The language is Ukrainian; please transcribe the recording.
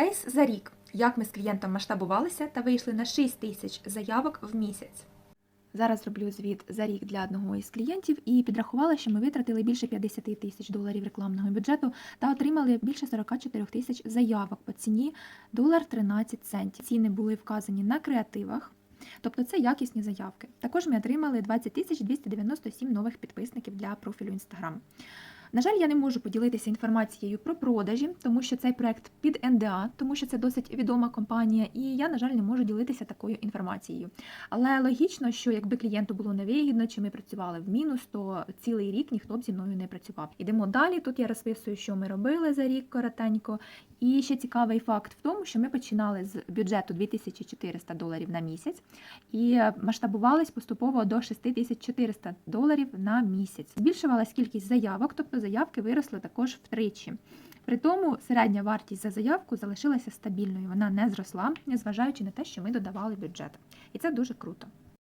Кейс за рік. Як ми з клієнтом масштабувалися та вийшли на 6 тисяч заявок в місяць. Зараз роблю звіт за рік для одного із клієнтів і підрахувала, що ми витратили більше 50 тисяч доларів рекламного бюджету та отримали більше 44 тисяч заявок по ціні долар 13 центів. Ціни були вказані на креативах. Тобто це якісні заявки. Також ми отримали 20 тисяч 297 нових підписників для профілю Instagram. На жаль, я не можу поділитися інформацією про продажі, тому що цей проект під НДА, тому що це досить відома компанія, і я, на жаль, не можу ділитися такою інформацією. Але логічно, що якби клієнту було невигідно, чи ми працювали в мінус, то цілий рік ніхто б зі мною не працював. Ідемо далі. Тут я розписую, що ми робили за рік коротенько. І ще цікавий факт в тому, що ми починали з бюджету 2400 доларів на місяць і масштабувались поступово до 6400 доларів на місяць. Збільшувалась кількість заявок, тобто заявки виросли також втричі. При тому середня вартість за заявку залишилася стабільною, вона не зросла, незважаючи на те, що ми додавали бюджет. І це дуже круто.